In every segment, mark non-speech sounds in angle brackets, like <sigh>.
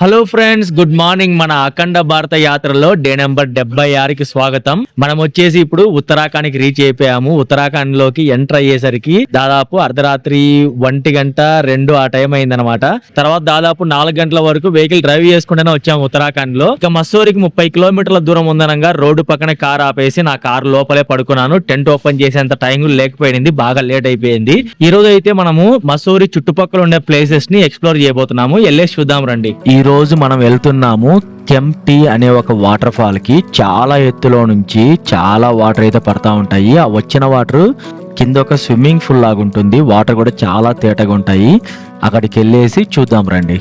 Hello friends good morning మన అఖండ భారత యాత్రలో డే నెంబర్ డెబ్బై ఆరుకి స్వాగతం. మనం వచ్చేసి ఇప్పుడు ఉత్తరాఖండ్కి రీచ్ అయిపోయాము. ఉత్తరాఖండ్లోకి ఎంటర్ అయ్యేసరికి దాదాపు అర్ధరాత్రి ఒంటి గంట రెండు ఆ టైం అయిందనమాట తర్వాత దాదాపు నాలుగు గంటల వరకు వెహికల్ డ్రైవ్ చేసుకుంటూనే వచ్చాము ఉత్తరాఖండ్లో ఇక మస్సూరికి ముప్పై కిలోమీటర్ల దూరం ఉందనగా రోడ్డు పక్కన కార్ ఆపేసి నా కార్ లోపలే పడుకున్నాను. టెంట్ ఓపెన్ చేసేంత టైం లేకపోయింది బాగా లేట్ అయిపోయింది. ఈ రోజు అయితే మనము మసూరి చుట్టుపక్కల ఉండే ప్లేసెస్ని ఎక్స్ప్లోర్ చేయబోతున్నాము. వెళ్ళేసి చూద్దాం రండి. ఈ రోజు మనం వెళ్తున్నాము కెంప్టీ అనే ఒక వాటర్ ఫాల్కి. చాలా ఎత్తులో నుంచి చాలా వాటర్ అయితే పడతా ఉంటాయి. ఆ వచ్చిన వాటర్ కింద ఒక స్విమ్మింగ్ పూల్ లాగా ఉంటుంది వాటర్ కూడా చాలా తేటగా ఉంటాయి. అక్కడికి వెళ్ళేసి చూద్దాం రండి.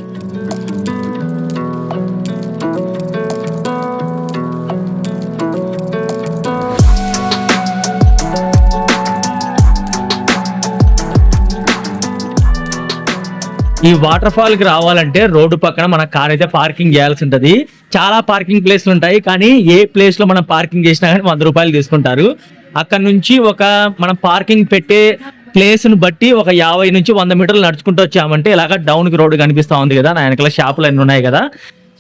ఈ వాటర్ ఫాల్కి రావాలంటే రోడ్డు పక్కన మన కార్ అయితే పార్కింగ్ చేయాల్సి ఉంటది. చాలా పార్కింగ్ ప్లేస్లు ఉంటాయి కానీ ఏ ప్లేస్లో మనం పార్కింగ్ చేసినా కానీ వంద రూపాయలు తీసుకుంటారు. అక్కడ నుంచి ఒక మనం పార్కింగ్ పెట్టే ప్లేస్ను బట్టి ఒక యాభై నుంచి వంద మీటర్లు నడుచుకుంటూ వచ్చామంటే ఇలాగ డౌన్కి రోడ్డు కనిపిస్తా ఉంది కదా నా వెనకాల షాపులు అన్ని ఉన్నాయి కదా.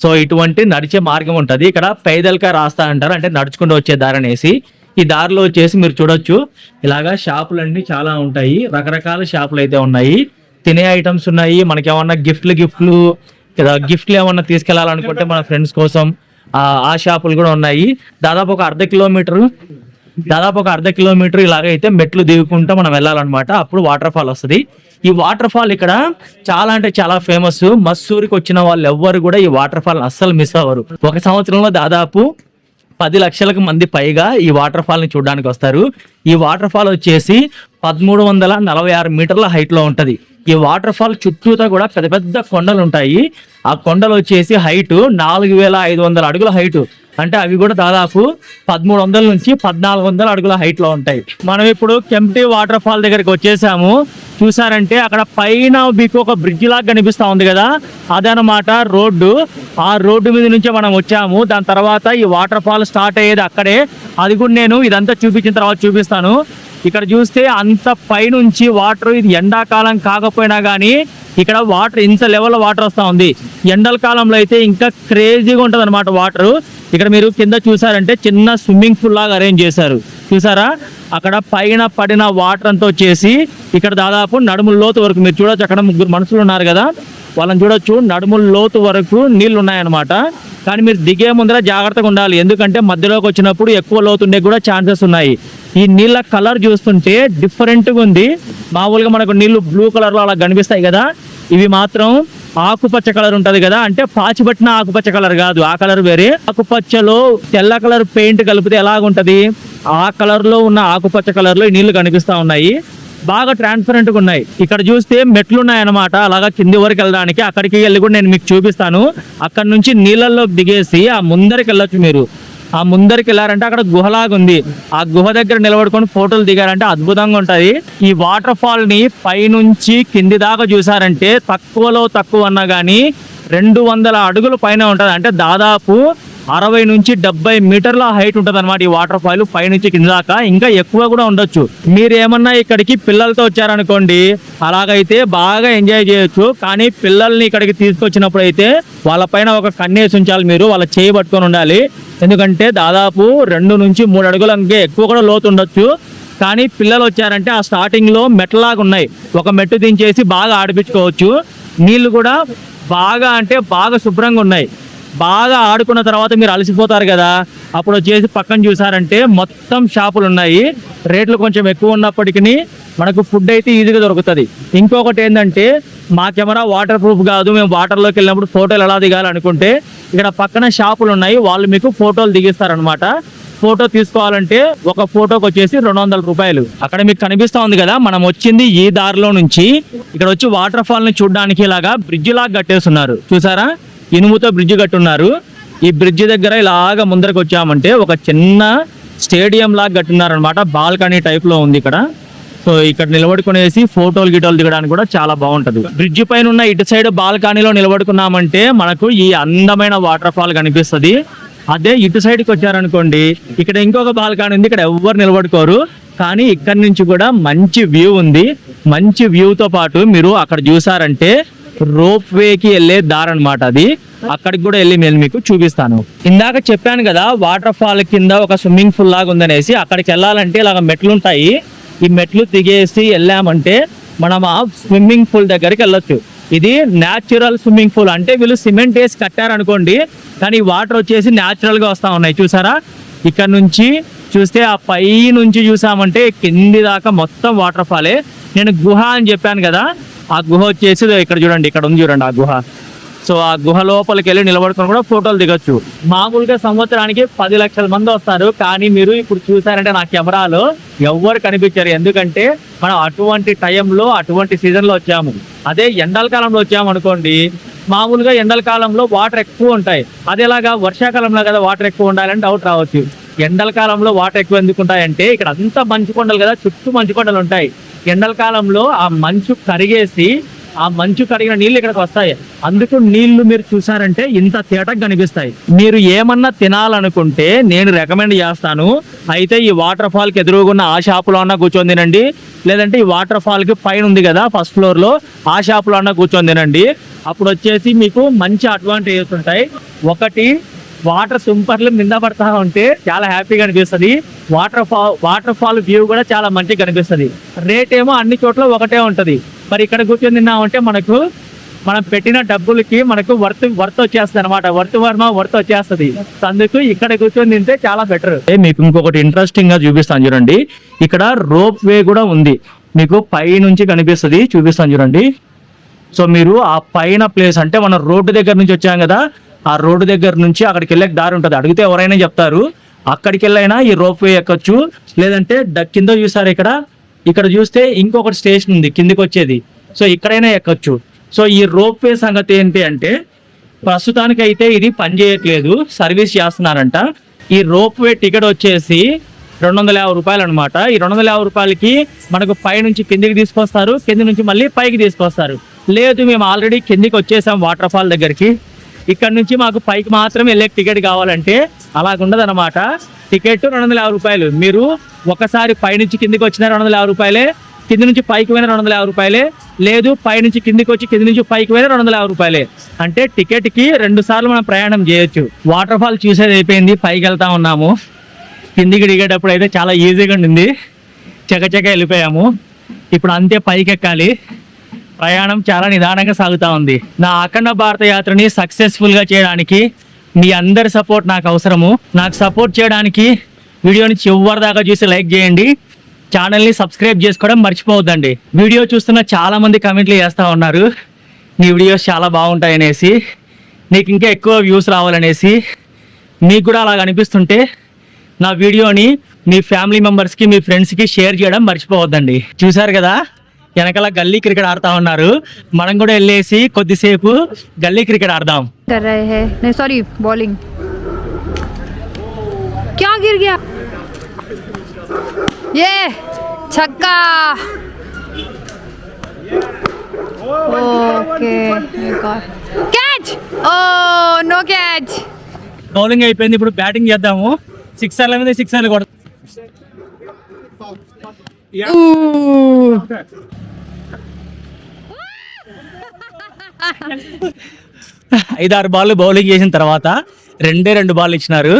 సో ఇటువంటి నడిచే మార్గం ఉంటుంది. ఇక్కడ పైదల్కా రాస్తా అంటారు అంటే నడుచుకుంటూ వచ్చే దారి అనేసి. ఈ దారిలో వచ్చేసి మీరు చూడొచ్చు. ఇలాగా షాపులన్నీ చాలా ఉంటాయి. రకరకాల షాపులు అయితే ఉన్నాయి. తినే ఐటమ్స్ ఉన్నాయి. మనకి ఏమన్నా గిఫ్ట్లు గిఫ్ట్లు గిఫ్ట్లు ఏమన్నా తీసుకెళ్ళాలనుకుంటే మన ఫ్రెండ్స్ కోసం ఆ షాపులు కూడా ఉన్నాయి. దాదాపు ఒక అర్ధ కిలోమీటర్ దాదాపు ఒక అర్ధ కిలోమీటర్ ఇలాగైతే మెట్లు దిగుకుంటూ మనం వెళ్ళాలన్నమాట. అప్పుడు వాటర్ ఫాల్ వస్తుంది. ఈ వాటర్ ఫాల్ ఇక్కడ చాలా అంటే చాలా ఫేమస్ మస్సూరికి వచ్చిన వాళ్ళు ఎవ్వరు కూడా ఈ వాటర్ ఫాల్ అస్సలు మిస్ అవ్వరు. ఒక సంవత్సరంలో దాదాపు పది లక్షలకు మంది పైగా ఈ వాటర్ ఫాల్ని చూడడానికి వస్తారు. ఈ వాటర్ ఫాల్ వచ్చేసి పదమూడు వందల నలభై ఆరు మీటర్ల హైట్లో ఉంటది. ఈ వాటర్ ఫాల్ చుట్టూతా కూడా పెద్ద పెద్ద కొండలు ఉంటాయి. ఆ కొండలు వచ్చేసి హైట్ నాలుగు వేల ఐదు వందల అడుగుల హైట్ అంటే అవి కూడా దాదాపు పదమూడు వందల నుంచి పద్నాలుగు వందల అడుగుల హైట్లో ఉంటాయి. మనం ఇప్పుడు కెంప్టీ వాటర్ ఫాల్ దగ్గరికి వచ్చేసాము. చూసారంటే అక్కడ పైన మీకు ఒక బ్రిడ్జ్ లాగా కనిపిస్తూ ఉంది కదా. అదనమాట రోడ్డు. ఆ రోడ్డు మీద నుంచే మనం వచ్చాము. దాని తర్వాత ఈ వాటర్ ఫాల్ స్టార్ట్ అయ్యేది అక్కడే. అది కూడా నేను ఇదంతా చూపించిన తర్వాత చూపిస్తాను. ఇక్కడ చూస్తే అంత పైనుంచి వాటర్ ఇది ఎండాకాలం కాకపోయినా కానీ ఇక్కడ వాటర్ ఇంత లెవెల్లో వాటర్ వస్తూ ఉంది. ఎండల కాలంలో అయితే ఇంకా క్రేజీగా ఉంటుంది అనమాట వాటర్. ఇక్కడ మీరు కింద చూసారంటే చిన్న స్విమ్మింగ్ పూల్ లాగా అరేంజ్ చేశారు. చూసారా? అక్కడ పైన పడిన వాటర్ అంతా వచ్చేసి ఇక్కడ దాదాపు నడుములోతు వరకు మీరు చూడొచ్చు. అక్కడ ముగ్గురు మనుషులు ఉన్నారు కదా. వాళ్ళని చూడొచ్చు. నడుముల లోతు వరకు నీళ్ళు ఉన్నాయన్నమాట కానీ మీరు దిగే ముందర జాగ్రత్తగా ఉండాలి. ఎందుకంటే మధ్యలోకి వచ్చినప్పుడు ఎక్కువ లోతు ఉండే కూడా ఛాన్సెస్ ఉన్నాయి. ఈ నీళ్ళ కలర్ చూస్తుంటే డిఫరెంట్గా ఉంది. మామూలుగా మనకు నీళ్ళు బ్లూ కలర్లో అలా కనిపిస్తాయి కదా. ఇవి మాత్రం ఆకుపచ్చ కలర్ ఉంటది కదా. అంటే పాచిపట్టిన ఆకుపచ్చ కలర్ కాదు. ఆ కలర్ వేరే. ఆకుపచ్చలో తెల్ల కలర్ పెయింట్ కలిపితే ఎలాగుంటది? ఆ కలర్లో ఉన్న ఆకుపచ్చ కలర్లో ఈ నీళ్ళు కనిపిస్తా ఉన్నాయి. బాగా ట్రాన్స్పరెంట్గా ఉన్నాయి. ఇక్కడ చూస్తే మెట్లు ఉన్నాయన్నమాట అలాగా కింది వరకు వెళ్ళడానికి అక్కడికి వెళ్ళి కూడా నేను మీకు చూపిస్తాను. అక్కడ నుంచి నీళ్ళల్లోకి దిగేసి ఆ ముందరికి వెళ్ళొచ్చు మీరు. ఆ ముందరికి వెళ్ళారంటే అక్కడ గుహలాగా ఉంది. ఆ గుహ దగ్గర నిలబడుకొని ఫోటోలు దిగారంటే అద్భుతంగా ఉంటుంది. ఈ వాటర్ ఫాల్ని పైనుంచి కింది దాకా చూసారంటే తక్కువలో తక్కువ అన్నా కానీ రెండు వందల అడుగుల పైన ఉంటుంది. అంటే దాదాపు అరవై నుంచి డెబ్బై మీటర్ల హైట్ ఉంటుంది అనమాట ఈ వాటర్ ఫాల్ పైనుంచి కింద దాకా. ఇంకా ఎక్కువ కూడా ఉండొచ్చు. మీరు ఏమన్నా ఇక్కడికి పిల్లలతో వచ్చారనుకోండి అలాగైతే బాగా ఎంజాయ్ చేయొచ్చు. కానీ పిల్లల్ని ఇక్కడికి తీసుకొచ్చినప్పుడు అయితే వాళ్ళ పైన ఒక కన్నేసి ఉంచాలి మీరు వాళ్ళ చేయి పట్టుకొని ఉండాలి. ఎందుకంటే దాదాపు రెండు నుంచి మూడు అడుగుల ఎక్కువ కూడా లోతు ఉండొచ్చు. కానీ పిల్లలు వచ్చారంటే ఆ స్టార్టింగ్లో మెట్లలాగా ఉన్నాయి. ఒక మెట్టు దించేసి బాగా ఆడిపించుకోవచ్చు. నీళ్ళు కూడా బాగా అంటే బాగా శుభ్రంగా ఉన్నాయి. బాగా ఆడుకున్న తర్వాత మీరు అలసిపోతారు కదా అప్పుడు వచ్చేసి పక్కన చూసారంటే మొత్తం షాపులు ఉన్నాయి. రేట్లు కొంచెం ఎక్కువ ఉన్నప్పటికీ మనకు ఫుడ్ అయితే ఈజీగా దొరుకుతుంది. ఇంకొకటి ఏంటంటే మా కెమెరా వాటర్ ప్రూఫ్ కాదు. మేము వాటర్లోకి వెళ్ళినప్పుడు ఫోటోలు ఎలా దిగాలి అనుకుంటే ఇక్కడ పక్కన షాపులు ఉన్నాయి. వాళ్ళు మీకు ఫోటోలు దిగిస్తారనమాట ఫోటో తీసుకోవాలంటే ఒక ఫోటోకి వచ్చేసి రెండు వందల రూపాయలు. అక్కడ మీకు కనిపిస్తా ఉంది కదా మనం వచ్చింది ఈ దారిలో నుంచి. ఇక్కడ వచ్చి వాటర్ ఫాల్ని చూడడానికి ఇలాగా బ్రిడ్జ్ లాగా కట్టేస్తున్నారు. చూసారా? ఇనుముతో బ్రిడ్జ్ కట్టున్నారు. ఈ బ్రిడ్జ్ దగ్గర ఇలాగా ముందరకు వచ్చామంటే ఒక చిన్న స్టేడియం లాగా కట్టున్నారు అనమాట బాల్కనీ టైప్లో ఉంది ఇక్కడ. సో ఇక్కడ నిలబడుకునేసి ఫోటోలు గిటోలు దిగడానికి కూడా చాలా బాగుంటుంది. బ్రిడ్జ్ పైన ఉన్న ఇటు సైడ్ బాల్కనీలో నిలబడుకున్నామంటే మనకు ఈ అందమైన వాటర్ ఫాల్ కనిపిస్తది. అదే ఇటు సైడ్కి వచ్చారనుకోండి ఇక్కడ ఇంకొక బాల్కనీ ఉంది ఇక్కడ ఎవ్వరు నిలబడుకోరు. కానీ ఇక్కడ నుంచి కూడా మంచి వ్యూ ఉంది. మంచి వ్యూ తో పాటు మీరు అక్కడ చూసారంటే రోప్ వేకి వెళ్ళే దారి అనమాట అది. అక్కడికి కూడా వెళ్ళి నేను మీకు చూపిస్తాను. ఇందాక చెప్పాను కదా వాటర్ ఫాల్ కింద ఒక స్విమ్మింగ్ పూల్ లాగా ఉందనేసి అక్కడికి వెళ్ళాలంటే ఇలాగ మెట్లు ఉంటాయి. ఈ మెట్లు దిగేసి వెళ్ళామంటే మనం ఆ స్విమ్మింగ్ పూల్ దగ్గరికి వెళ్ళొచ్చు. ఇది న్యాచురల్ స్విమ్మింగ్ పూల్. అంటే వీళ్ళు సిమెంట్ వేసి కట్టారనుకోండి కానీ వాటర్ వచ్చేసి న్యాచురల్గా వస్తూ ఉన్నాయి. చూసారా? ఇక్కడ నుంచి చూస్తే ఆ పై నుంచి చూసామంటే కింది దాకా మొత్తం వాటర్ ఫాలే నేను గుహ అని చెప్పాను కదా ఆ గుహ వచ్చేసి ఇక్కడ చూడండి ఇక్కడ ఉంది చూడండి ఆ గుహ. సో ఆ గుహ లోపలికి వెళ్ళి నిలబడుకుని కూడా ఫోటోలు దిగొచ్చు. మామూలుగా సంవత్సరానికి పది లక్షల మంది వస్తారు కానీ మీరు ఇప్పుడు చూసారంటే నా కెమెరాలో ఎవ్వరు కనిపించారు. ఎందుకంటే మనం అటువంటి టైంలో అటువంటి సీజన్లో వచ్చాము. అదే ఎండల కాలంలో వచ్చాము అనుకోండి మామూలుగా ఎండల కాలంలో వాటర్ ఎక్కువ ఉంటాయి. అదేలాగా వర్షాకాలంలో కదా వాటర్ ఎక్కువ ఉండాలని డౌట్ రావచ్చు. ఎండల కాలంలో వాటర్ ఎక్కువ ఎందుకు ఉంటాయంటే ఇక్కడ అంతా మంచు కొండలు కదా చుట్టూ మంచు కొండలు ఉంటాయి. ఎండల కాలంలో ఆ మంచు కరిగేసి ఆ మంచు కరిగిన నీళ్ళు ఇక్కడికి వస్తాయి. అందుకు నీళ్ళు మీరు చూసారంటే ఇంత తేటకు కనిపిస్తాయి. మీరు ఏమన్నా తినాలనుకుంటే నేను రికమెండ్ చేస్తాను. అయితే ఈ వాటర్ ఫాల్కి ఎదురుగున్న ఆ షాపులో అన్నా కూర్చొని తినండి. లేదంటే ఈ వాటర్ ఫాల్కి పైన ఉంది కదా ఫస్ట్ ఫ్లోర్లో ఆ షాపులో అన్నా కూర్చొని తినండి. అప్పుడు వచ్చేసి మీకు మంచి అడ్వాంటేజెస్ ఉంటాయి. ఒకటి వాటర్ తుంపర్లు మింద పడతా ఉంటే చాలా హ్యాపీగా అనిపిస్తుంది. Waterfall waterfall view కూడా చాలా మంచిగా కనిపిస్తుంది. రేట్ ఏమో అన్ని చోట్ల ఒకటే ఉంటుంది. మరి ఇక్కడ కూర్చొని తిన్నామంటే మనకు మనం పెట్టిన డబ్బులకి మనకు వర్త్ వర్త్ వచ్చేస్తుంది అనమాట వర్త్ వర్మ వర్త్ వచ్చేస్తుంది. అందుకు ఇక్కడ కూర్చొని తింటే చాలా బెటర్ మీకు ఇంకొకటి ఇంట్రెస్టింగ్గా చూపిస్తాను చూడండి. ఇక్కడ రోప్ వే కూడా ఉంది. మీకు పై నుంచి కనిపిస్తుంది. చూపిస్తాను చూడండి. సో మీరు ఆ పైన ప్లేస్ అంటే మనం రోడ్డు దగ్గర నుంచి వచ్చాం కదా ఆ రోడ్డు దగ్గర నుంచి అక్కడికి వెళ్ళే దారి ఉంటుంది. అడిగితే ఎవరైనా చెప్తారు అక్కడికి వెళ్ళైనా ఈ రోప్ వే ఎక్కొచ్చు లేదంటే ద- కింద చూసారు ఇక్కడ ఇక్కడ చూస్తే ఇంకొకటి స్టేషన్ ఉంది కిందికి వచ్చేది సో ఇక్కడైనా ఎక్కొచ్చు. సో ఈ రోప్ వే సంగతి ఏంటి అంటే ప్రస్తుతానికి అయితే ఇది పనిచేయట్లేదు సర్వీస్ చేస్తున్నారంట. ఈ రోప్ వే టికెట్ వచ్చేసి రెండు వందల యాభై రూపాయలు అనమాట ఈ రెండు వందల యాభై రూపాయలకి మనకు పై నుంచి కిందికి తీసుకొస్తారు కింది నుంచి మళ్ళీ పైకి తీసుకొస్తారు. లేదు మేము ఆల్రెడీ కిందికి వచ్చేసాం వాటర్ ఫాల్ దగ్గరికి. ఇక్కడ నుంచి మాకు పైకి మాత్రం వెళ్ళే టికెట్ కావాలంటే అలాగుండదు అనమాట టికెట్ రెండు వందల యాభై రూపాయలు. మీరు ఒకసారి పైనుంచి కిందికి వచ్చిన రెండు వందల యాభై రూపాయలే కింది నుంచి పైకి పోయిన రెండు వందల యాభై రూపాయలే లేదు పైనుంచి కిందికి వచ్చి కింది నుంచి పైకి పోయిన రెండు వందల యాభై రూపాయలే. అంటే టికెట్కి రెండు సార్లు మనం ప్రయాణం చేయొచ్చు. వాటర్ ఫాల్ చూసేది అయిపోయింది పైకి వెళ్తా ఉన్నాము. కిందికి దిగేటప్పుడు అయితే చాలా ఈజీగా ఉండింది. చకచక వెళ్ళిపోయాము. ఇప్పుడు అంతే పైకి ఎక్కాలి ప్రయాణం చాలా నిదానంగా సాగుతా ఉంది. నా అఖండ భారత యాత్రని సక్సెస్ఫుల్గా చేయడానికి మీ అందరి సపోర్ట్ నాకు అవసరము. నాకు సపోర్ట్ చేయడానికి వీడియోని చివరి దాకా చూసి లైక్ చేయండి. ఛానల్ని సబ్స్క్రైబ్ చేసుకోవడం మర్చిపోవద్దండి. వీడియో చూస్తున్న చాలా మంది కమెంట్లు చేస్తూ ఉన్నారు. నీ వీడియోస్ చాలా బాగుంటాయనేసి నీకు ఇంకా ఎక్కువ వ్యూస్ రావాలనేసి మీకు కూడా అలా అనిపిస్తుంటే నా వీడియోని మీ ఫ్యామిలీ మెంబర్స్కి మీ ఫ్రెండ్స్కి షేర్ చేయడం మర్చిపోవద్దండి. చూసారు కదా? వెనకాల గల్లీ క్రికెట్ ఆడుతా ఉన్నారు మనం కూడా వెళ్ళేసి కొద్దిసేపు గల్లీ క్రికెట్ ఆడదాం कर रहे हैं नहीं सॉरी बॉलिंग क्या गिर गया ये छक्का okay catch oh no catch bowling అయిపోయింది ఇప్పుడు బ్యాటింగ్ చేద్దాము సిక్సర్ల మీద సిక్సర్లు కొడతాం Yeah. Ooh. <laughs> ఐదారు బాల్ బౌలింగ్ చేసిన తర్వాత రెండే రెండు బాల్ ఇచ్చినారు.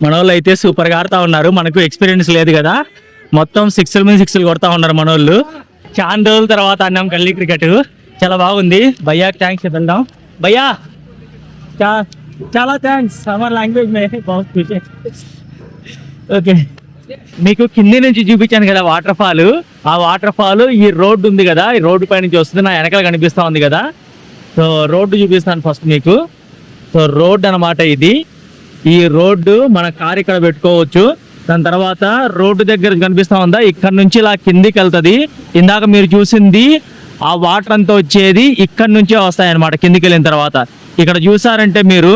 మన వాళ్ళు అయితే సూపర్గా ఆడుతా ఉన్నారు. మనకు ఎక్స్పీరియన్స్ లేదు కదా. మొత్తం సిక్స్ మీద సిక్స్ కొడతా ఉన్నారు మన వాళ్ళు చాలా రోజుల తర్వాత అన్నాం గల్లీ క్రికెట్ చాలా బాగుంది. భయ్యా థ్యాంక్స్ వెళ్దాం. భయ్యా! చాలా థ్యాంక్స్ అవర్ లాంగ్వేజ్ మే బాగుంది ఓకే మీకు కింది నుంచి చూపించాను కదా వాటర్ ఫాల్ ఆ వాటర్ ఫాల్ ఈ రోడ్డు ఉంది కదా ఈ రోడ్డు పై నుంచి వస్తుంది నా వెనకాల కనిపిస్తా ఉంది కదా. సో రోడ్డు చూపిస్తాను ఫస్ట్ మీకు. సో రోడ్డు అన్నమాట ఇది. ఈ రోడ్డు మన కార్ ఇక్కడ పెట్టుకోవచ్చు. దాని తర్వాత రోడ్డు దగ్గర కనిపిస్తా ఉందా? ఇక్కడ నుంచి ఇలా కిందికి వెళ్తుంది. ఇందాక మీరు చూసింది ఆ వాటర్ అంతా వచ్చేది ఇక్కడ నుంచే వస్తాయి అనమాట కిందికి వెళ్ళిన తర్వాత. ఇక్కడ చూసారంటే మీరు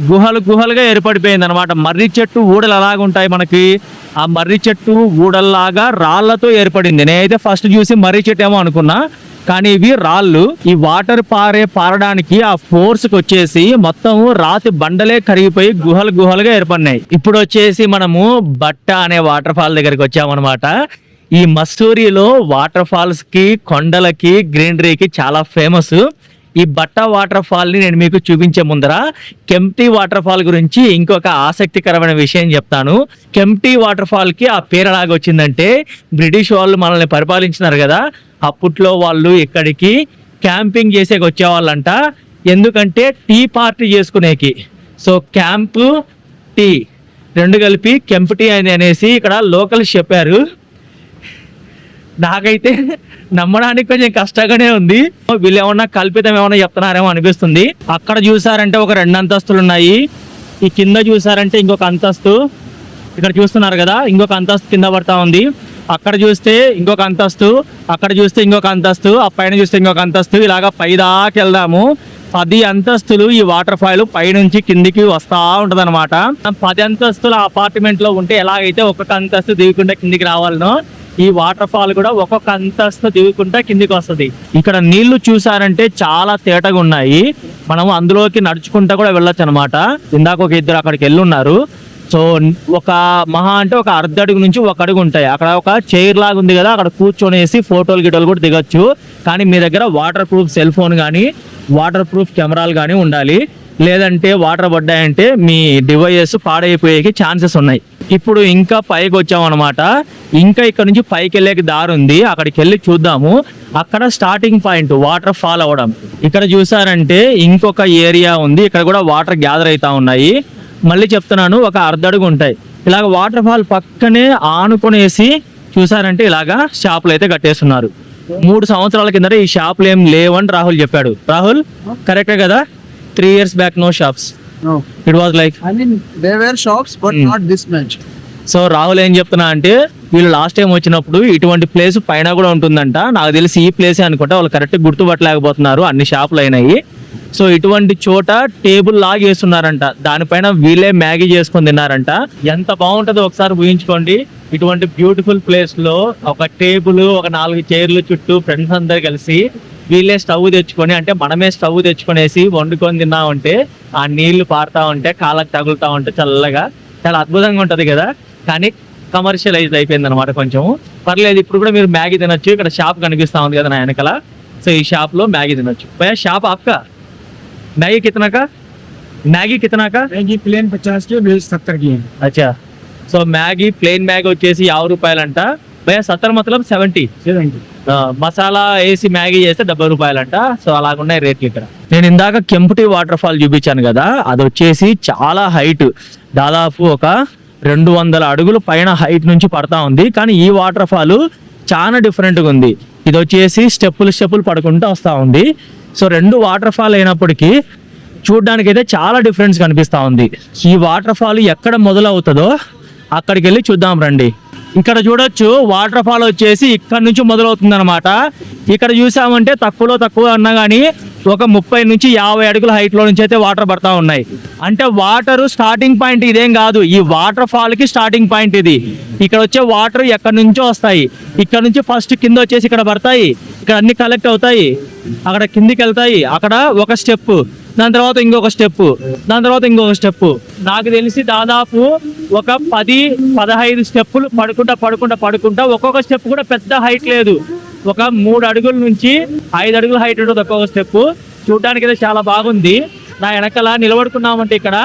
గుహలు గుహలుగా ఏర్పడిపోయింది అనమాట మర్రి చెట్టు ఊడలు అలాగ ఉంటాయి మనకి. ఆ మర్రి చెట్టు ఊడల్లాగా రాళ్ళతో ఏర్పడింది. నేనైతే ఫస్ట్ చూసి మర్రి చెట్టు ఏమో అనుకున్నా. కానీ ఇవి రాళ్ళు. ఈ వాటర్ పారే పారడానికి ఆ ఫోర్స్కి వచ్చేసి మొత్తం రాతి బండలే కరిగిపోయి గుహలు గుహలుగా ఏర్పడినాయి. ఇప్పుడు వచ్చేసి మనము బట్ట అనే వాటర్ ఫాల్ దగ్గరికి వచ్చామన్నమాట. ఈ మస్సూరిలో వాటర్ ఫాల్స్కి కొండలకి గ్రీనరీకి చాలా ఫేమస్. ఈ బట్ట వాటర్ ఫాల్ని నేను మీకు చూపించే ముందర కెంప్టీ వాటర్ ఫాల్ గురించి ఇంకొక ఆసక్తికరమైన విషయం చెప్తాను. కెంప్టీ వాటర్ ఫాల్కి ఆ పేరు ఎలాగ వచ్చిందంటే బ్రిటిష్ వాళ్ళు మనల్ని పరిపాలించినారు కదా అప్పట్లో వాళ్ళు ఇక్కడికి క్యాంపింగ్ చేసేకి వచ్చేవాళ్ళంట. ఎందుకంటే టీ పార్టీ చేసుకునేకి. సో క్యాంపు టీ రెండు కలిపి కెంప్ టీ అని అనేసి ఇక్కడ లోకల్ చెప్పారు. నాకైతే నమ్మడానికి కొంచెం కష్టంగానే ఉంది. వీళ్ళు ఏమన్నా కల్పితం ఏమన్నా చెప్తున్నారేమో అనిపిస్తుంది. అక్కడ చూసారంటే ఒక రెండు అంతస్తులు ఉన్నాయి. ఈ కింద చూసారంటే ఇంకొక అంతస్తు. ఇక్కడ చూస్తున్నారు కదా ఇంకొక అంతస్తు కింద పడతా ఉంది. అక్కడ చూస్తే ఇంకొక అంతస్తు అక్కడ చూస్తే ఇంకొక అంతస్తు ఆ పైన చూస్తే ఇంకొక అంతస్తు. ఇలాగా పైదాకి వెళ్దాము. పది అంతస్తులు ఈ వాటర్ ఫాల్ పైనుంచి కిందికి వస్తా ఉంటది అనమాట పది అంతస్తుల అపార్ట్మెంట్లో ఉంటే ఎలాగైతే ఒక్కొక్క అంతస్తు దిగకుండా కిందికి రావాలనో ఈ వాటర్ ఫాల్ కూడా ఒక్కొక్క అంతస్తు దిగుకుంటా కిందికి వస్తుంది. ఇక్కడ నీళ్ళు చూసారంటే చాలా తేటగా ఉన్నాయి. మనం అందులోకి నడుచుకుంటా కూడా వెళ్ళొచ్చు అనమాట ఇందాక ఒక ఇద్దరు అక్కడికి వెళ్ళి ఉన్నారు సో ఒక మహా అంటే ఒక అర్ధ అడుగు నుంచి ఒక అడుగు ఉంటాయి. అక్కడ ఒక చైర్ లాగా ఉంది కదా అక్కడ కూర్చొనేసి ఫోటోలు గిటోలు కూడా దిగొచ్చు. కానీ మీ దగ్గర వాటర్ ప్రూఫ్ సెల్ ఫోన్ కానీ వాటర్ ప్రూఫ్ కెమెరాలు కానీ ఉండాలి. లేదంటే వాటర్ పడ్డాయంటే మీ డివైజెస్ పాడైపోయేకి ఛాన్సెస్ ఉన్నాయి. ఇప్పుడు ఇంకా పైకి వచ్చామన్నమాట. ఇంకా ఇక్కడ నుంచి పైకి వెళ్ళేకి దారి ఉంది. అక్కడికి వెళ్ళి చూద్దాము. అక్కడ స్టార్టింగ్ పాయింట్ వాటర్ ఫాల్ అవ్వడం. ఇక్కడ చూసారంటే ఇంకొక ఏరియా ఉంది. ఇక్కడ కూడా వాటర్ గ్యాదర్ అవుతా ఉన్నాయి. మళ్ళీ చెప్తున్నాను ఒక అర్ధడుగు ఉంటాయి. ఇలాగ వాటర్ ఫాల్ పక్కనే ఆనుకునేసి చూసారంటే ఇలాగా షాపులు అయితే కట్టేస్తున్నారు. మూడు సంవత్సరాల కింద ఈ షాపులు ఏం లేవని రాహుల్ చెప్పాడు. రాహుల్ కరెక్టే కదా? Three years back no shops No. It was like I mean, there were shops, but not this much. So Rahul ఏం చెప్తున్నా అంటే వీళ్ళు లాస్ట్ టైం వచ్చినప్పుడు ఇటువంటి ప్లేస్ పైన కూడా ఉంటుందంట. నాకు తెలిసి ఈ ప్లేసే అనుకుంటా వాళ్ళు కరెక్ట్ గుర్తుపట్టలేకపోతున్నారు. అన్ని షాపులు అయినాయి. సో ఇటువంటి చోట టేబుల్ లాగా వేస్తున్నారంట. దానిపైన వీళ్ళే మ్యాగీ చేసుకొని తిన్నారంట. ఎంత బాగుంటుందో ఒకసారి ఊహించుకోండి. ఇటువంటి బ్యూటిఫుల్ ప్లేస్లో ఒక టేబుల్ ఒక నాలుగు చైర్లు చుట్టూ ఫ్రెండ్స్ అందరు కలిసి వీళ్ళే స్టవ్ తెచ్చుకొని అంటే మనమే స్టవ్ తెచ్చుకునేసి వండుకొని తిన్నామంటే ఆ నీళ్ళు పారుతా ఉంటే కాళ్ళకి తగులుతా ఉంటే చల్లగా చాలా అద్భుతంగా ఉంటుంది కదా. కానీ కమర్షియలైజ్ అయిపోయింది అనమాట కొంచెం. పర్లేదు ఇప్పుడు కూడా మీరు మ్యాగీ తినొచ్చు. ఇక్కడ షాప్ కనిపిస్తా ఉంది కదా నా వెనకాల. సో ఈ షాప్లో మ్యాగీ తినొచ్చు. పోయా షాప్ ఆఫ్కా మ్యాగీ కితనాక? మ్యాగీ కితనాక? మ్యాగీ ప్లేన్ పచాస్ అచ్చా. సో మ్యాగీ ప్లేన్ మ్యాగీ వచ్చేసి యాభై రూపాయలంట. భయా సత్తర్ మతలం సెవెంటీ. సెవెంటీ. మసాలా వేసి మ్యాగీ చేస్తే డెబ్బై రూపాయలంట. సో అలాగున్నాయి రేట్లు ఇక్కడ. నేను ఇందాక కెంపుటి వాటర్ ఫాల్ చూపించాను కదా అది వచ్చేసి చాలా హైట్. దాదాపు ఒక రెండు వందల అడుగులు పైన హైట్ నుంచి పడతా ఉంది. కానీ ఈ వాటర్ ఫాల్ చాలా డిఫరెంట్గా ఉంది. ఇది వచ్చేసి స్టెప్పులు స్టెప్పులు పడుకుంటూ వస్తూ ఉంది. సో రెండు వాటర్ ఫాల్ అయినప్పటికీ చూడడానికి అయితే చాలా డిఫరెన్స్ కనిపిస్తూ ఉంది. ఈ వాటర్ ఫాల్ ఎక్కడ మొదలవుతుందో అక్కడికి వెళ్ళి చూద్దాం రండి. ఇక్కడ చూడొచ్చు వాటర్ ఫాల్ వచ్చేసి ఇక్కడ నుంచి మొదలవుతుంది అనమాట ఇక్కడ చూసామంటే తక్కువలో తక్కువ అన్నా కానీ ఒక ముప్పై నుంచి యాభై అడుగుల హైట్లో నుంచి అయితే వాటర్ పడతా ఉన్నాయి. అంటే వాటర్ స్టార్టింగ్ పాయింట్ ఇదేం కాదు ఈ వాటర్ ఫాల్కి స్టార్టింగ్ పాయింట్ ఇది. ఇక్కడ వచ్చే వాటర్ ఎక్కడి నుంచో వస్తాయి. ఇక్కడ నుంచి ఫస్ట్ కింద వచ్చేసి ఇక్కడ పడతాయి. ఇక్కడ అన్ని కలెక్ట్ అవుతాయి. అక్కడ కిందికి వెళ్తాయి. అక్కడ ఒక స్టెప్ దాని తర్వాత ఇంకొక స్టెప్. దాని తర్వాత ఇంకొక స్టెప్. నాకు తెలిసి దాదాపు ఒక పది పదహైదు స్టెప్పులు పడుకుంటా పడుకుంటా పడుకుంటా ఒక్కొక్క స్టెప్ కూడా పెద్ద హైట్ లేదు. ఒక మూడు అడుగుల నుంచి ఐదు అడుగుల హైట్ ఉంటుంది ఒక్కొక్క స్టెప్. చూడడానికి అయితే చాలా బాగుంది. నా వెనకాల నిలబడుకున్నామంటే ఇక్కడ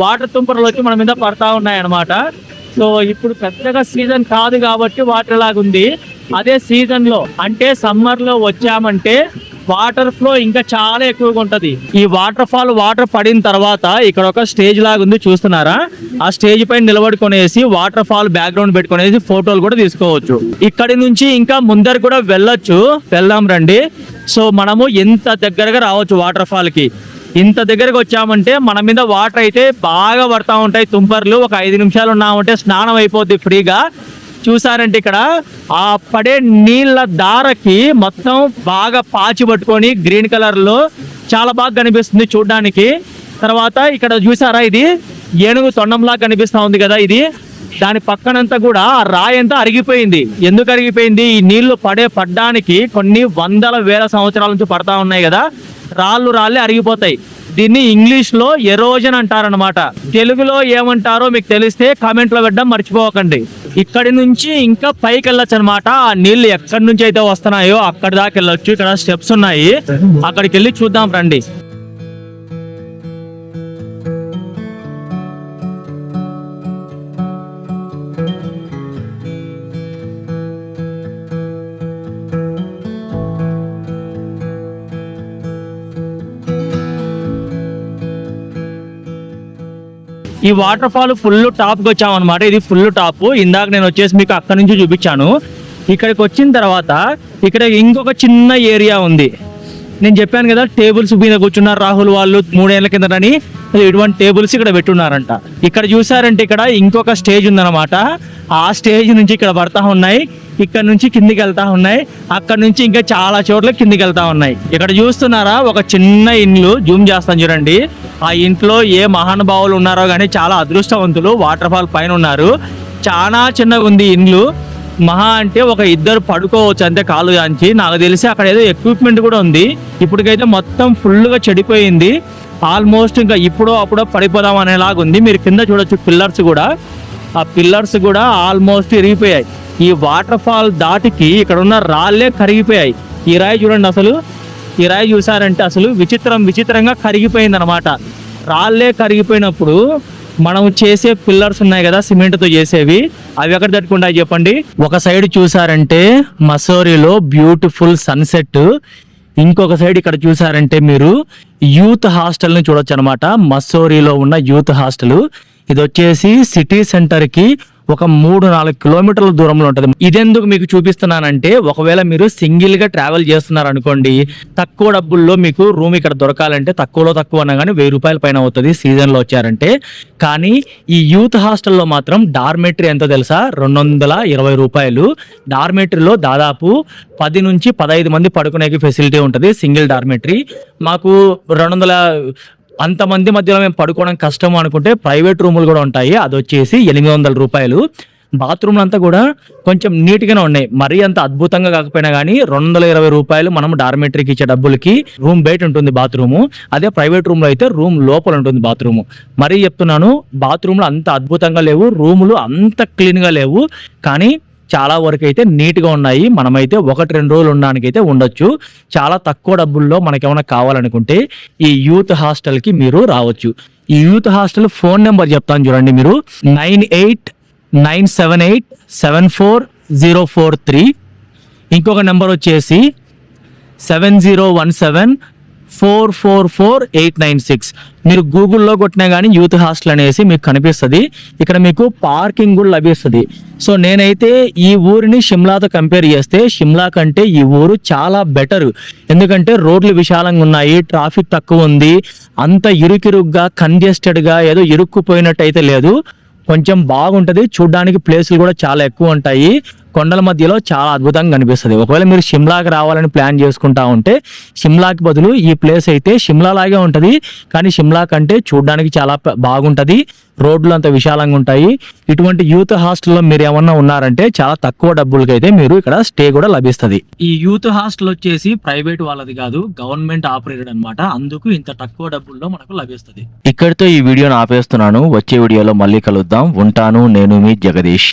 వాటర్ తుంపరలు వచ్చి మన మీద పడతా ఉన్నాయి అన్నమాట సో ఇప్పుడు పెద్దగా సీజన్ కాదు కాబట్టి వాటర్ లాగుంది. అదే సీజన్లో అంటే సమ్మర్లో వచ్చామంటే వాటర్ ఫ్లో ఇంకా చాలా ఎక్కువగా ఉంటది. ఈ వాటర్ ఫాల్ వాటర్ పడిన తర్వాత ఇక్కడ ఒక స్టేజ్ లాగా ఉంది చూస్తున్నారా? ఆ స్టేజ్ పైన నిలబడుకునేసి వాటర్ ఫాల్ బ్యాక్గ్రౌండ్ పెట్టుకునేసి ఫోటోలు కూడా తీసుకోవచ్చు. ఇక్కడి నుంచి ఇంకా ముందర కూడా వెళ్ళొచ్చు. వెళ్దాం రండి. సో మనము ఎంత దగ్గరగా రావచ్చు వాటర్ ఫాల్కి. ఇంత దగ్గరకు వచ్చామంటే మన మీద వాటర్ అయితే బాగా పడతా ఉంటాయి. తుంపర్లు ఒక ఐదు నిమిషాలు ఉన్నామంటే స్నానం అయిపోద్ది ఫ్రీగా. చూసారంటే ఇక్కడ ఆ పడే నీళ్ళ దారకి మొత్తం బాగా పాచి పట్టుకొని గ్రీన్ కలర్లో చాలా బాగా కనిపిస్తుంది చూడడానికి. తర్వాత ఇక్కడ చూసారా ఇది? ఏనుగు తొండంలా కనిపిస్తా ఉంది కదా ఇది. దాని పక్కనంతా కూడా ఆ రాయి అంతా అరిగిపోయింది. ఎందుకు అరిగిపోయింది? ఈ నీళ్ళు పడే పడ్డానికి కొన్ని వందల వేల సంవత్సరాల నుంచి పడతా ఉన్నాయి కదా. రాళ్ళు రాళ్ళే అరిగిపోతాయి. దీన్ని ఇంగ్లీష్లో ఎరోజన్ అంటారనమాట తెలుగులో ఏమంటారో మీకు తెలిస్తే కామెంట్లో పెట్టడం మర్చిపోకండి. ఇక్కడి నుంచి ఇంకా పైకి వెళ్ళొచ్చు అనమాట ఆ నీళ్ళు ఎక్కడి నుంచి అయితే వస్తున్నాయో అక్కడి దాకా వెళ్ళొచ్చు. ఇక్కడ స్టెప్స్ ఉన్నాయి. అక్కడికి వెళ్ళి చూద్దాం రండి. ఈ వాటర్ ఫాల్ ఫుల్ టాప్కి వచ్చామన్నమాట. ఇది ఫుల్ టాప్ ఇందాక నేను వచ్చేసి మీకు అక్కడ నుంచి చూపించాను. ఇక్కడికి వచ్చిన తర్వాత ఇక్కడ ఇంకొక చిన్న ఏరియా ఉంది. నేను చెప్పాను కదా టేబుల్స్ మీద కూర్చున్నారు రాహుల్ వాళ్ళు మూడేళ్ళ కిందటని. ఇటువంటి టేబుల్స్ ఇక్కడ పెట్టున్నారంట. ఇక్కడ చూసారంటే ఇక్కడ ఇంకొక స్టేజ్ ఉందన్నమాట. ఆ స్టేజ్ నుంచి ఇక్కడ పడతా ఉన్నాయి. ఇక్కడ నుంచి కిందికి వెళ్తా ఉన్నాయి. అక్కడ నుంచి ఇంకా చాలా చోట్ల కిందికి వెళ్తా ఉన్నాయి. ఇక్కడ చూస్తున్నారా ఒక చిన్న ఇండ్లు. జూమ్ చేస్తాను చూడండి. ఆ ఇంట్లో ఏ మహానుభావులు ఉన్నారో కానీ చాలా అదృష్టవంతులు వాటర్ ఫాల్ పైన ఉన్నారు. చాలా చిన్నగా ఉంది ఇండ్లు. మహా అంటే ఒక ఇద్దరు పడుకోవచ్చు అంతే కాలు దాంచి నాకు తెలిసి అక్కడ ఏదో ఎక్విప్మెంట్ కూడా ఉంది. ఇప్పటికైతే మొత్తం ఫుల్గా చెడిపోయింది. ఆల్మోస్ట్ ఇంకా ఇప్పుడో అప్పుడో పడిపోదాం అనేలాగా ఉంది. మీరు కింద చూడొచ్చు పిల్లర్స్ కూడా. ఆ పిల్లర్స్ కూడా ఆల్మోస్ట్ ఇరిగిపోయాయి. ఈ వాటర్ ఫాల్ దాటికి ఇక్కడ ఉన్న రాళ్ళే కరిగిపోయాయి. ఈ రాయి చూడండి అసలు. ఈ రాయి చూసారంటే అసలు విచిత్రం విచిత్రంగా కరిగిపోయింది అనమాట రాళ్ళే కరిగిపోయినప్పుడు మనం చేసే పిల్లర్స్ ఉన్నాయి కదా సిమెంట్తో చేసేవి అవి ఎక్కడ తట్టుకుంటాయి చెప్పండి? ఒక సైడ్ చూసారంటే మసోరిలో బ్యూటిఫుల్ సన్సెట్ ఇంకొక సైడ్ ఇక్కడ చూసారంటే మీరు యూత్ హాస్టల్ని చూడొచ్చు అనమాట మస్సోరిలో ఉన్న యూత్ హాస్టల్. ఇది వచ్చేసి సిటీ సెంటర్కి ఒక మూడు నాలుగు కిలోమీటర్ల దూరంలో ఉంటుంది. ఇదెందుకు మీకు చూపిస్తున్నానంటే ఒకవేళ మీరు సింగిల్గా ట్రావెల్ చేస్తున్నారు అనుకోండి తక్కువ డబ్బుల్లో మీకు రూమ్ ఇక్కడ దొరకాలంటే తక్కువలో తక్కువ అన్నా కానీ వెయ్యి రూపాయల పైన అవుతుంది సీజన్లో వచ్చారంటే. కానీ ఈ యూత్ హాస్టల్లో మాత్రం డార్మెటరీ ఎంతో తెలుసా? రెండు వందల ఇరవై రూపాయలు. డార్మెటరీలో దాదాపు పది నుంచి పదహైదు మంది పడుకునే ఫెసిలిటీ ఉంటుంది సింగిల్ డార్మెటరీ మాకు రెండు వందల అంతమంది మధ్యలో మేము పడుకోవడం కష్టం అనుకుంటే ప్రైవేట్ రూములు కూడా ఉంటాయి. అది వచ్చేసి ఎనిమిది వందల రూపాయలు. బాత్రూమ్లు అంతా కూడా కొంచెం నీట్గానే ఉన్నాయి. మరీ అంత అద్భుతంగా కాకపోయినా కానీ రెండు వందల ఇరవై రూపాయలు మనం డార్మెటరీకి ఇచ్చే డబ్బులకి రూమ్ బయట ఉంటుంది బాత్రూము. అదే ప్రైవేట్ రూమ్లో అయితే రూమ్ లోపల ఉంటుంది బాత్రూము. మరీ చెప్తున్నాను బాత్రూమ్లు అంత అద్భుతంగా లేవు. రూములు అంత క్లీన్గా లేవు. కానీ చాలా వరకు అయితే నీట్గా ఉన్నాయి. మనమైతే ఒకటి రెండు రోజులు ఉండడానికి అయితే ఉండొచ్చు. చాలా తక్కువ డబ్బుల్లో మనకి ఏమైనా కావాలనుకుంటే ఈ యూత్ హాస్టల్కి మీరు రావచ్చు. ఈ యూత్ హాస్టల్ ఫోన్ నెంబర్ చెప్తాను చూడండి మీరు. Nine eight nine seven eight seven four zero four three. ఇంకొక నెంబర్ వచ్చేసి seven zero one seven four four four eight nine six. మీరు గూగుల్లో కొట్టినా కానీ యూత్ హాస్టల్ అనేసి మీకు కనిపిస్తుంది. ఇక్కడ మీకు పార్కింగ్ కూడా లభిస్తుంది. సో నేనైతే ఈ ఊరిని షిమ్లాతో కంపేర్ చేస్తే షిమ్లా కంటే ఈ ఊరు చాలా బెటర్. ఎందుకంటే రోడ్లు విశాలంగా ఉన్నాయి ట్రాఫిక్ తక్కువ ఉంది అంత ఇరుకిరుగ్గా కంజెస్టెడ్గా ఏదో ఇరుక్కుపోయినట్టు అయితే లేదు. కొంచెం బాగుంటుంది. చూడడానికి ప్లేసులు కూడా చాలా ఎక్కువ ఉంటాయి. కొండల మధ్యలో చాలా అద్భుతంగా కనిపిస్తుంది. ఒకవేళ మీరు షిమ్లాకి రావాలని ప్లాన్ చేసుకుంటా ఉంటే షిమ్లాకి బదులు ఈ ప్లేస్ అయితే షిమ్లా లాగే ఉంటుంది. కానీ షిమ్లా కంటే చూడడానికి చాలా బాగుంటుంది. రోడ్లు అంత విశాలంగా ఉంటాయి. ఇటువంటి యూత్ హాస్టల్లో మీరు ఏమన్నా ఉన్నారంటే చాలా తక్కువ డబ్బులకి అయితే మీరు ఇక్కడ స్టే కూడా లభిస్తుంది. ఈ యూత్ హాస్టల్ వచ్చేసి ప్రైవేట్ వాళ్ళది కాదు గవర్నమెంట్ ఆపరేటెడ్ అన్నమాట. అందుకు ఇంత తక్కువ డబ్బుల్లో మనకు లభిస్తుంది. ఇక్కడితో ఈ వీడియోను ఆపేస్తున్నాను. వచ్చే వీడియోలో మళ్ళీ కలుద్దాం. ఉంటాను. నేను మీ జగదీష్.